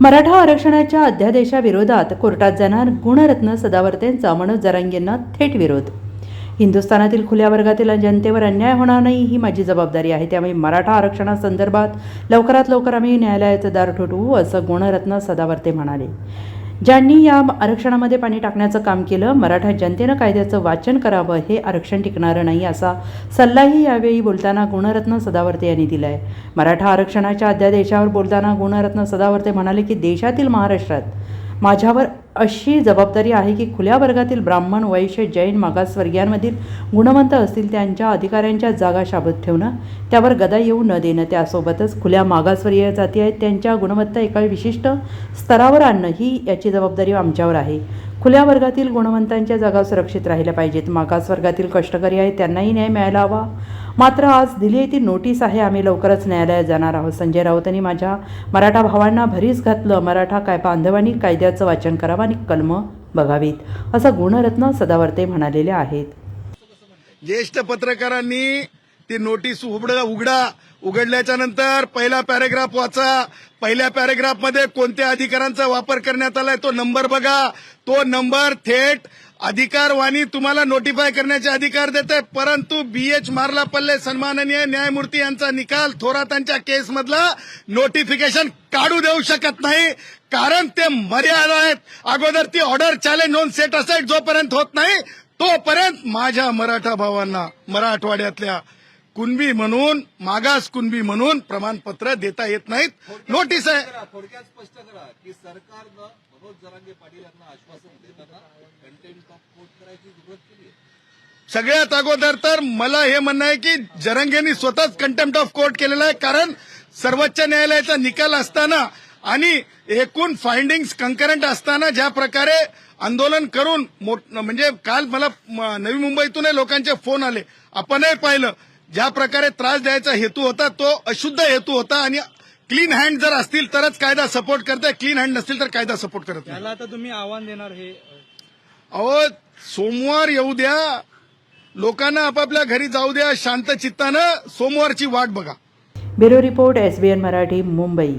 मराठा आरक्षणाच्या अध्यादेशाविरोधात कोर्टात जाणार गुणरत्न सदावर्तेंचा मनोज जरांगेंना थेट विरोध. हिंदुस्थानातील खुल्या वर्गातील जनतेवर अन्याय होणार नाही ही माझी जबाबदारी आहे. त्यामुळे मराठा आरक्षणासंदर्भात लवकरात लवकर आम्ही न्यायालयाचं दार ठोठवू असं गुणरत्न सदावर्ते म्हणाले. ज्यांनी या आरक्षणामध्ये पाणी टाकण्याचं काम केलं मराठा जनतेनं कायद्याचं वाचन करावं हे आरक्षण टिकणारं नाही असा सल्लाही यावेळी बोलताना गुणरत्न सदावर्ते यांनी दिला आहे मराठा आरक्षणाच्या अध्यादेशावर बोलताना गुणरत्न सदावर्ते म्हणाले की देशातील महाराष्ट्रात माझ्यावर अशी जबाबदारी आहे की खुल्या वर्गातील ब्राह्मण वैश्य जैन मागासवर्गीयांमधील गुणवंत असतील त्यांच्या अधिकाऱ्यांच्या जागा शाबत ठेवणं त्यावर गदा येऊ न देणं त्यासोबतच खुल्या मागासवर्गीय जाती आहेत त्यांच्या गुणवत्ता एका विशिष्ट स्तरावर आणणं ही याची जबाबदारी आमच्यावर आहे. खुल्या वर्गातील गुणवंतांच्या जागा सुरक्षित राहिल्या पाहिजेत. मागासवर्गातील कष्टकरी आहेत त्यांनाही न्याय मिळायला हवा. मात्र आज दिली आहे ती नोटीस आहे आम्ही लवकरच न्यायालयात जाणार आहोत. संजय राऊतांनी माझ्या मराठा भावांना भरीस घातलं. मराठा काय बांधवांनी कायद्याचं वाचन करावं आणि कलम बघावीत असं गुणरत्न सदावर्ते म्हणालेले आहेत. ज्येष्ठ पत्रकारांनी ती नोटीस उघडा उघडा उघडल्याच्या नंतर पहिला पॅरेग्राफ वाचा. पहिल्या पॅरेग्राफमध्ये कोणत्या अधिकारांचा वापर करण्यात आलाय तो नंबर बघा. तो नंबर थेट अधिकारवाणी तुम्हाला नोटिफाय करण्याचे अधिकार देते परंतु बी एच मार्लापल्ले सन्माननीय न्यायमूर्ती यांचा निकाल थोरातांच्या केसमधला नोटिफिकेशन काढू देऊ शकत नाही कारण ते मर्यादा आहेत. अगोदर ती ऑर्डर चॅलेंज होऊन सेट असाईड जोपर्यंत होत नाही तोपर्यंत माझ्या मराठा भावांना मराठवाड्यातल्या कुणबी म्हणून मागास कुणबी म्हणून प्रमाणपत्र देता येत नाहीत. नोटीस आहे. थोडक्यात स्पष्ट करा की सरकारनं मनोज जरांगे पाटील यांना आश्वासन देताना कंटेंट ऑफ कोर्ट करायची जरूरत केली आहे. सगळ्यात अगोदर तर मला हे म्हणणं आहे की जरंगेंनी स्वतःच कंटेम्प्ट ऑफ कोर्ट केलेला आहे कारण सर्वोच्च न्यायालयाचा निकाल असताना आणि एकूण फाइंडिंग्स कंकरंट असताना ज्या प्रकारे आंदोलन करून म्हणजे काल मला नवी मुंबईतूनही लोकांचे फोन आले. आपणही पाहिलं ज्या प्रकारे त्रास द्यायचा हेतू होता तो अशुद्ध हेतू होता आणि क्लीन हँड जर असतील तरच कायदा सपोर्ट करते क्लीन हँड नसतील तर कायदा सपोर्ट करत नाही. आता तुम्ही आव्हान देणार हे अहो सोमवार येऊ द्या. लोकांना आपापल्या घरी जाऊ द्या. शांत चित्तानं सोमवारची वाट बघा. Bureau report S B N Marathi Mumbai.